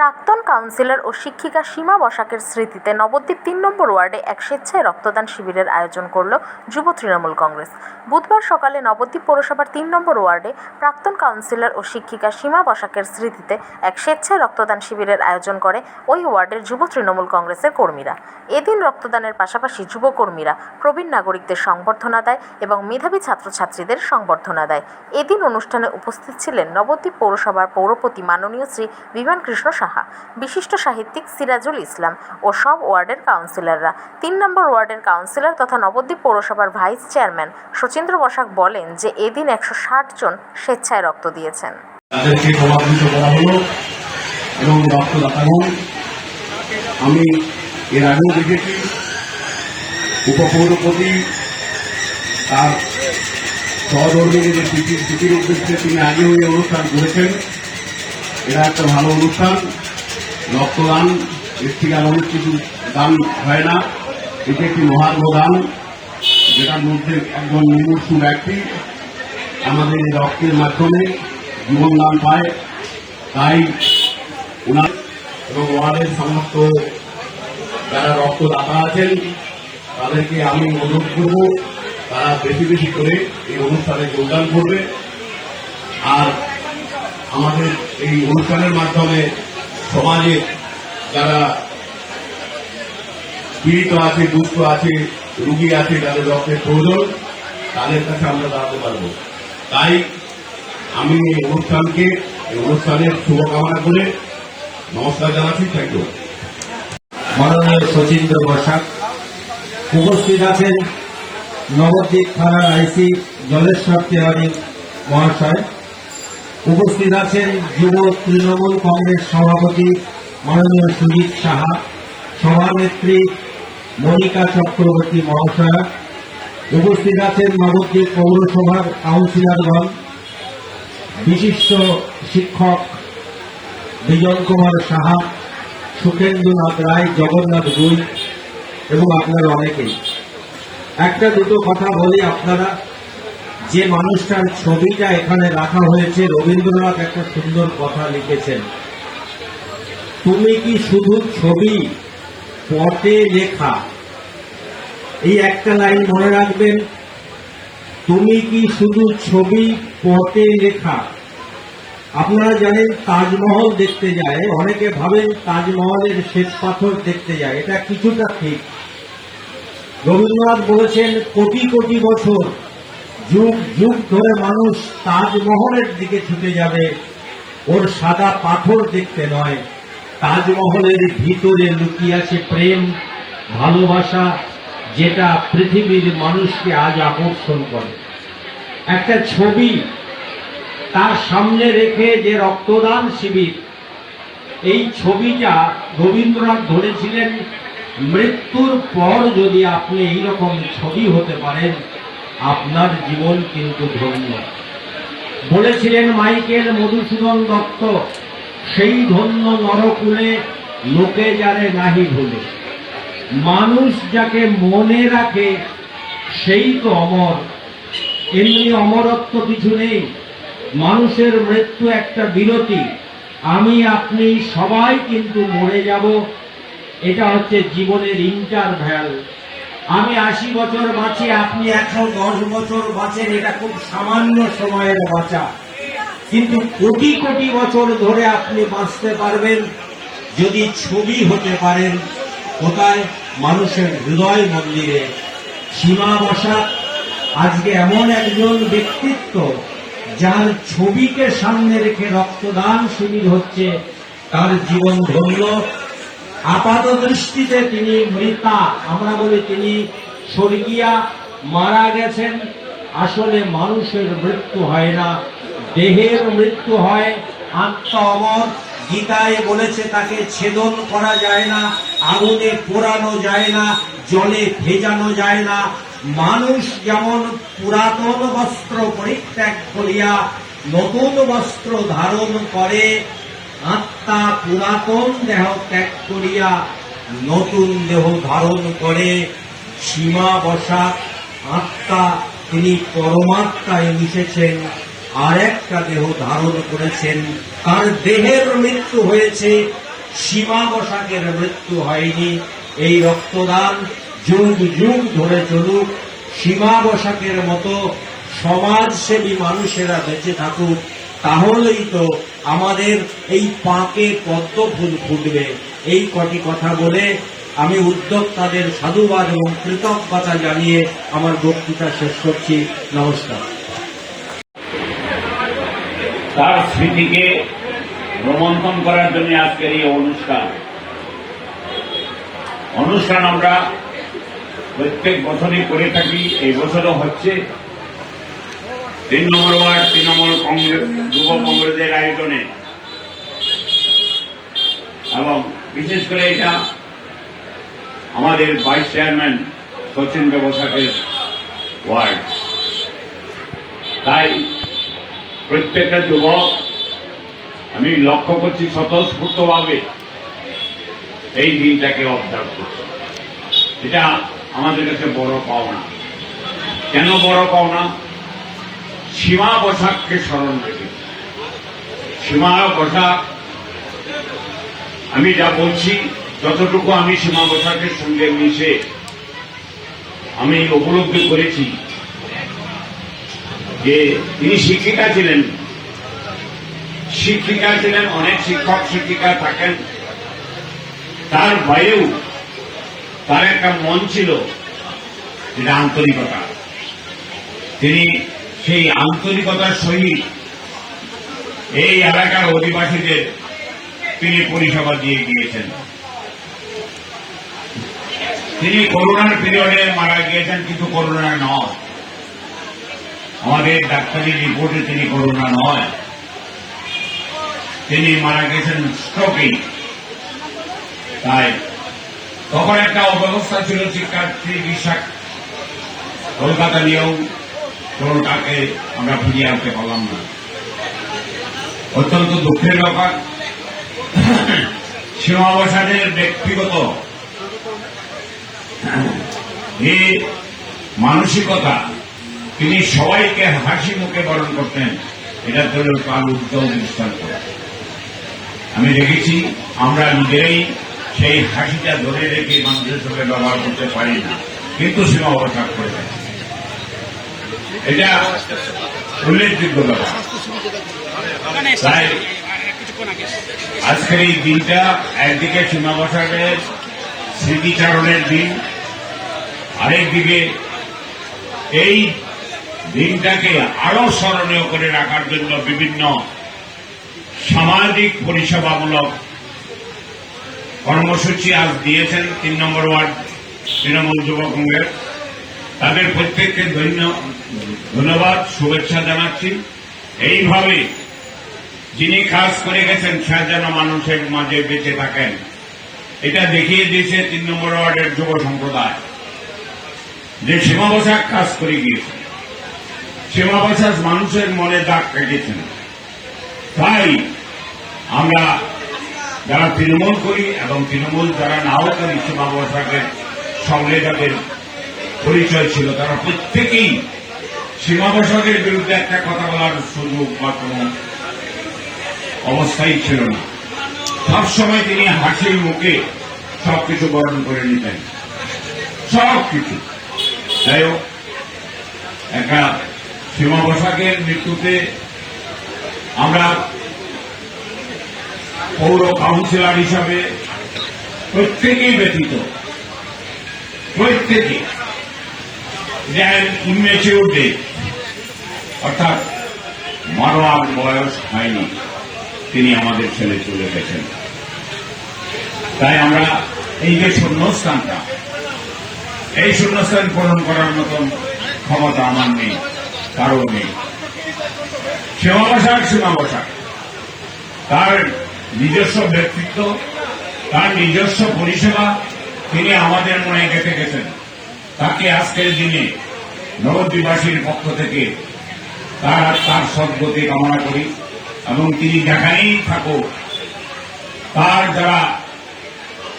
প্রাক্তন কাউন্সিলর ও শিক্ষিকা সীমা বসাকের স্মৃতিতে নবদ্বীপ তিন নম্বর ওয়ার্ডে এক স্বেচ্ছায় রক্তদান শিবিরের আয়োজন করল যুব তৃণমূল কংগ্রেস। বুধবার সকালে নবদ্বীপ পৌরসভার তিন নম্বর ওয়ার্ডে প্রাক্তন কাউন্সিলর ও শিক্ষিকা সীমা বসাকের স্মৃতিতে এক স্বেচ্ছায় রক্তদান শিবিরের আয়োজন করে ওই ওয়ার্ডের যুব তৃণমূল কংগ্রেসের কর্মীরা। এদিন রক্তদানের পাশাপাশি যুবকর্মীরা প্রবীণ নাগরিকদের সংবর্ধনা দেয় এবং মেধাবী ছাত্রছাত্রীদের সংবর্ধনা দেয়। এদিন অনুষ্ঠানে উপস্থিত ছিলেন নবদ্বীপ পৌরসভার পৌরপতি মাননীয় শ্রী বিমান কৃষ্ণ বিশিষ্ট সাহিত্যিক সিরাজুল ইসলাম ও সব ওয়ার্ডের কাউন্সিলররা। তিন নম্বর ওয়ার্ডের কাউন্সিলর তথা নবদ্বীপ পৌরসভার ভাইস চেয়ারম্যান শচীন্দ্র বসাক বলেন যে, এদিন একশো ষাট জন স্বেচ্ছায় রক্ত দিয়েছেন। আমি এর আগেও দেখেছি, উপপৌরপতি তার সহধর্মীদের স্মৃতির স্মৃতির উদ্দেশ্যে তিনি আগেও এই অনুষ্ঠান করেছেন। এটা একটা ভালো অনুষ্ঠান। রক্তদান, এর থেকে আর অনেক কিছু দান হয় না। এটি একটি মহার্ঘ দান, যেটার মধ্যে একজন মুমূর্ষু ব্যক্তি আমাদের এই রক্তের মাধ্যমে জীবন দান পায়। তাই ওনার এবং ওয়ার্ডের সমস্ত যারা রক্তদাতা আছেন, তাদেরকে আমি অনুরোধ করব, তারা বেশি বেশি করে এই অনুষ্ঠানে যোগদান করবে। আর আমাদের এই অনুষ্ঠানের মাধ্যমে সমাজে যারা পীড়িত আছে দুস্থ আছে, রুগী আছে, যাদের রক্তের প্রয়োজন, তাদের কাছে আমরা দাঁড়াতে পারব। তাই আমি এই অনুষ্ঠানকে, এই অনুষ্ঠানের শুভকামনা করে নমস্কার জানাচ্ছি। থ্যাংক ইউ মাননীয় শচীন্দ্র বসাক, উপস্থিত আছেন নবদ্বীপ থানার আইসি জলেশ্বর তেওয়ারি মহাশয়। উপস্থিত আছেন যুব তৃণমূল কংগ্রেস সভাপতি মাননীয় সুজিত সাহা, সভানেত্রী মনিকা চক্রবর্তী মহাশয়া, উপস্থিত আছেন নবদ্বীপ পৌরসভার কাউন্সিলরগণ, বিশিষ্ট শিক্ষক বিজন কুমার সাহা সুখেন্দ্রনাথ রায়, জগন্নাথ গুই এবং আপনারা অনেকেই। একটা দুটো কথা বলি আপনারা। যে মানুষটার ছবিটা এখানে রাখা হয়েছে, রবীন্দ্রনাথ একটা সুন্দর কথা লিখেছেন। তুমি কি শুধু ছবি, পটে লেখা? এই একটা লাইন মনে রাখবেন, তুমি কি শুধু ছবি, পটে লেখা? আপনারা জানেন, তাজমহল দেখতে যায়, অনেকে ভাবেন তাজমহলের শ্বেত পাথর দেখতে যায়, এটা কিছুটা ঠিক। রবীন্দ্রনাথ বলেছেন, কোটি কোটি বছর যুগ যুগ ধরে মানুষ তাজমহলের দিকে ছুটে যাবে। ওর সাদা পাথর দেখতে নয়। তাজমহলের ভিতরে লুকিয়ে আছে প্রেম, ভালোবাসা, যেটা পৃথিবীর মানুষকে আজ আকর্ষণ করে। একটা ছবি তার সামনে রেখে যে রক্তদান শিবির, এই ছবিটা রবীন্দ্রনাথ ধরেছিলেন, মৃত্যুর পর যদি আপনি এইরকম ছবি হতে পারেন আপনার জীবন কিন্তু ধন্য। বলেছিলেন মাইকেল মধুসূদন দত্ত, সেই ধন্য নরকুলে লোকে যারে নাহি ভুলে। মানুষ যাকে মনে রাখে, সেই তো অমর। এমনি অমরত্ব কিছু নেই। মানুষের মৃত্যু একটা বিরতি। আমি, আপনি সবাই কিন্তু মরে যাব। এটা হচ্ছে জীবনের ইন্টারভ্যাল আমি আশি বছর বাঁচি, আপনি একশো দশ বছর বাঁচেন, এটা খুব সামান্য সময়ের বাঁচা। কিন্তু কোটি কোটি বছর ধরে আপনি বাঁচতে পারবেন, যদি ছবি হতে পারেন, কোথায়? মানুষের হৃদয় মন্দিরে। সীমা বসা আজকে এমন একজন ব্যক্তিত্ব, যার ছবিকে সামনে রেখে রক্তদান শিবির হচ্ছে, তার জীবন ধন্য। আপাত দৃষ্টিতে তিনি মৃতা। আমরা বলি তিনি স্বর্গীয়া, মারা গেছেন। আসলে মানুষের মৃত্যু হয় না। দেহের মৃত্যু হয়। আত্মা অমর। গীতায় বলেছে তাকে ছেদন করা যায় না, আগুনে পোড়ানো যায় না, জলে ভেজানো যায় না। মানুষ যেমন পুরাতন বস্ত্র পরিত্যাগ করিয়া নতুন বস্ত্র ধারণ করে আত্মা পুরাতন দেহ ত্যাগ করিয়া নতুন দেহ ধারণ করে সীমা বসা আত্মা, তিনি পরমাত্মায় মিশেছেন আর একটা দেহ ধারণ করেছেন। তার দেহের মৃত্যু হয়েছে, সীমা বসাকের মৃত্যু হয়নি। এই রক্তদান যুগ যুগ ধরে চলুক, সীমা বসাকের মতো সমাজসেবী মানুষেরা বেঁচে থাকুক। তাহলেই তো আমাদের এই পাকে পদ্ম ফুল ফুটবে। এই কটি কথা বলে আমি উদ্যোক্তাদের সাধুবাদ এবং কৃতজ্ঞতা জানিয়ে আমার বক্তৃতা শেষ করছি। নমস্কার। তার স্মৃতিকে রোমন্থন করার জন্য আজকের এই অনুষ্ঠান। অনুষ্ঠান আমরা প্রত্যেক বছরই করে থাকি। এই বছরও হচ্ছে তিন নম্বর ওয়ার্ড তৃণমূল কংগ্রেস যুব কংগ্রেসের আয়োজনে এবং বিশেষ করে এটা আমাদের ভাইস চেয়ারম্যান সচিন ব্যবসাকের ওয়ার্ড। তাই প্রত্যেকটা যুবক, আমি লক্ষ্য করছি স্বতঃস্ফূর্তভাবে এই দিনটাকে অবজার্ভ করছি এটা আমাদের কাছে বড় পাওনা। কেন বড় পাওনা? সীমা বসাককে স্মরণ রেখে। সীমা বসাক আমি যা বলছি, যতটুকু আমি সীমা বসাকের সঙ্গে মিশে আমি উপলব্ধি করেছি, যে তিনি শিক্ষিকা ছিলেন। শিক্ষিকা ছিলেন, অনেক শিক্ষক, শিক্ষিকা থাকেন। তার বাইরেও তার একটা মন ছিল যেটা আন্তরিকতা। তিনি সেই আন্তরিকতার সহিত এই এলাকার অধিবাসীদের তিনি পরিষেবা দিয়ে গিয়েছেন। তিনি করোনার পিরিয়ডে মারা গিয়েছেন, কিন্তু করোনা নয়। আমাদের ডাক্তারি রিপোর্টে তিনি করোনা নয়। তিনি মারা গেছেন স্ট্রোকে তাই তখন একটা অব্যবস্থা ছিল শিক্ষার্থী বিশ্বাস কলকাতা নিয়েও কোনোটাকে আমরা ফিরিয়ে আনতে পারলাম না। অত্যন্ত দুঃখের ব্যাপার। সীমাবসানের ব্যক্তিগত এই মানসিকতা তিনি সবাইকে হাসি মুখে বরণ করতেন এটা জন্য তার উদ্যোগ করে। আমি দেখেছি আমরা নিজেরাই সেই হাসিটা ধরে রেখে মানুষের সঙ্গে ব্যবহার করতে পারি না কিন্তু সীমা অবসাদ করে দেয় এটা উল্লেখযোগ্য ব্যাপার। তাই আজকের এই দিনটা একদিকে সীমা বসাকের স্মৃতিচারণের দিন আরেকদিকে এই দিনটাকে আরও স্মরণীয় করে রাখার জন্য বিভিন্ন সামাজিক পরিষেবামূলক কর্মসূচি আজ দিয়েছেন তিন নম্বর ওয়ার্ড তৃণমূল যুব কংগ্রেস। তাদের প্রত্যেককে ধন্য- ধন্যবাদ, শুভেচ্ছা জানাচ্ছি। এইভাবে যিনি কাজ করে গেছেন যেন মানুষের মাঝে বেঁচে থাকেন। এটা দেখিয়ে দিয়েছে তিন নম্বর ওয়ার্ডের যুব সম্প্রদায়। যে সীমাবসাক কাজ করে গিয়েছে সীমাবসাক মানুষের মনে দাগ কেটেছেন তাই আমরা যারা তৃণমূল করি এবং তৃণমূল যারা নাও করি সীমাবসাকের সঙ্গে যাদের পরিচয় ছিল, তারা প্রত্যেকেই সীমাবসাকের বিরুদ্ধে একটা কথা বলার সুযোগ বা কোন অবস্থাই ছিল না। সবসময় তিনি হাসির মুখে সবকিছু বরণ করে নিতেন। সবকিছু। যাই হোক, একটা সীমা বসাকের মৃত্যুতে আমরা পৌর কাউন্সিলর হিসাবে প্রত্যেকেই ব্যতীত, প্রত্যেকে ইমেচিউর ডে অর্থাৎ মারোয়ার বয়স হয়নি। তিনি আমাদের ছেলে চলে গেছেন। তাই আমরা এই যে শূন্যস্থানটা, এই শূন্যস্থান পূরণ করার মতন ক্ষমতা আমার নেই কারও নেই। সীমা বসাক তার নিজস্ব ব্যক্তিত্ব, তার নিজস্ব পরিষেবা তিনি আমাদের মনে গেঁথে গেছেন। তাকে আজকের দিনে নবদ্বীপবাসীর পক্ষ থেকে তার তার সদ্গতি কামনা করি। এবং তিনি যেখানেই থাকুক, তার যারা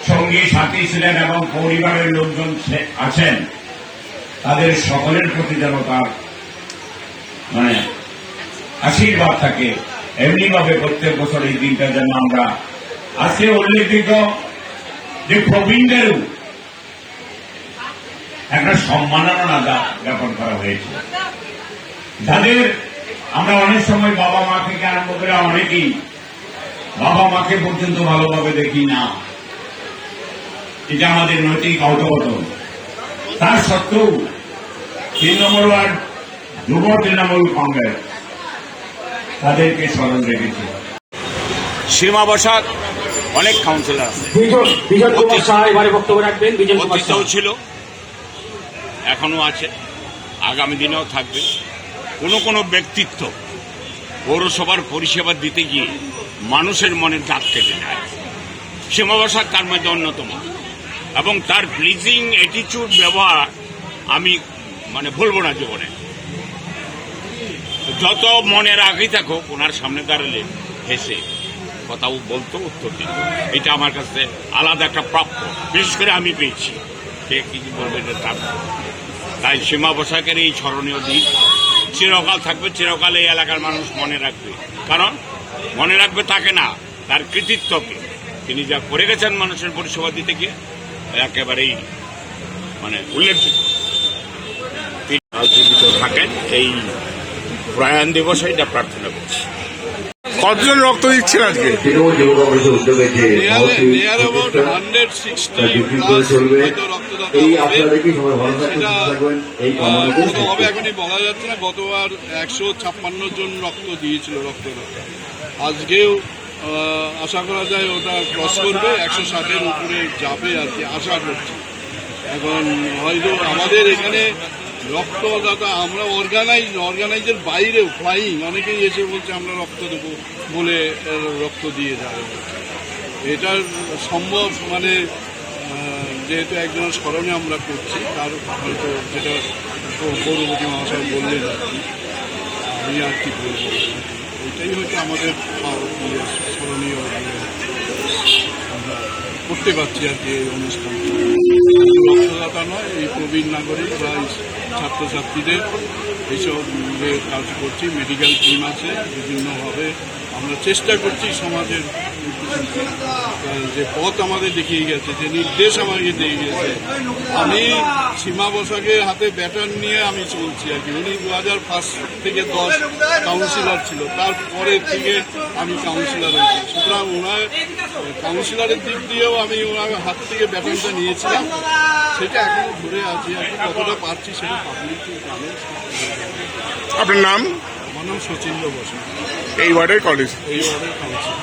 সঙ্গী, সাথী ছিলেন এবং পরিবারের লোকজন আছেন, তাদের সকলের প্রতি যেন তার মানে আশীর্বাদ থাকে। এমনিভাবে প্রত্যেক বছর এই দিনটা যেন আমরা আজকে উল্লেখিত যে প্রবীণদেরও একটা সম্মাননা জ্ঞাপন করা হয়েছে। যাদের আমরা অনেক সময় বাবা মা থেকে আরম্ভ করে অনেকেই বাবা মাকে পর্যন্ত ভালোভাবে দেখি না। এটা আমাদের নৈতিক অধবতন তার সত্ত্বেও তিন নম্বর ওয়ার্ড যুব তৃণমূল কংগ্রেস। তাদেরকে স্মরণ রেখেছে। সীমা বসাক অনেক কাউন্সিলর আছে। বিজন কুমার সাহা এবারে বক্তব্য রাখবেন বিজন কুমার ছিল এখনও আছে। আগামী দিনেও থাকবে। কোনো কোনো ব্যক্তিত্ব পৌরসভার পরিষেবা দিতে গিয়ে মানুষের মনে দাগ কেটে যায় সীমা বসাক তার মধ্যে অন্যতম। এবং তার প্লিজিং অ্যাটিচিউড ব্যবহার আমি মানে ভুলবো না জীবনে। যত মনের আগেই থাকুক, ওনার সামনে দাঁড়ালে হেসে কথাও বলতো, উত্তর দিত। এটা আমার কাছে আলাদা একটা প্রাপ্য। বিশেষ করে আমি পেয়েছি। কে কি বলবে তাই সীমা বসাকের এই স্মরণীয় দিন চিরকাল থাকবে, চিরকাল এই এলাকার মানুষ মনে রাখবে। কারণ মনে রাখবে তাকে না, তার কৃতিত্বকে। তিনি যা করে গেছেন মানুষের পরিষেবা দিতে গিয়ে একেবারেই মানে উল্লেখযোগ্য। থাকেন, এই প্রয়াণ দিবসে এটা প্রার্থনা করছি। কতজন রক্ত দিচ্ছেন আজকে? এই আপনাদেরকে সবাই ভালো থাকবেন এই হবে এখনই বলা যাচ্ছে না গতবার একশো ছাপ্পান্ন জন রক্ত দিয়েছিল রক্তদাতা আজকেও আশা করা যায় ওটা ক্রস করবে একশো ষাটের উপরে যাবে আর কি আশা করছি। এখন হয়তো আমাদের এখানে রক্তদাতা আমরা অর্গানাইজ অর্গানাইজের বাইরেও ফ্লাইং অনেকেই এসে বলছে আমরা রক্ত দেবো বলে রক্ত দিয়ে যাবে এটার সম্ভব মানে যেহেতু একজনের স্মরণে আমরা করছি তার হয়তো যেটা গৌরবতী মহাশয় বললেন আর কি আমি আর কি বলব এটাই হচ্ছে আমাদের ইয়ে, স্মরণীয়। করতে পারছি আর কি এই অনুষ্ঠান। রক্তদাতা নয়, এই প্রবীণ নাগরিক বা ছাত্রছাত্রীদের এইসব কাজ করছি মেডিকেল টিম আছে বিভিন্নভাবে আমরা চেষ্টা করছি সমাজের যে পথ আমাদের দেখিয়ে গেছে যে নির্দেশ আমাকে দিয়ে গেছে। আমি সীমা বসাকে হাতে ব্যাটার নিয়ে আমি চলছি আর কি। উনি দু হাজার পাঁচ থেকে দশ কাউন্সিলর ছিল। তারপরে থেকে আমি কাউন্সিলর হয়েছি। সুতরাং ওনার কাউন্সিলরের দিক দিয়েও আমি ওনার হাত থেকে ব্যাটনটা নিয়েছিলাম। সেটা এখনও ধরে আছি আর কতটা পারছি সেটা পাবলিককে জানে। আপনার নাম? আমার নাম সচিন্দ্র বসু। এই ওয়ার্ডের কলেজ এই ওয়ার্ডের কাউন্সিলর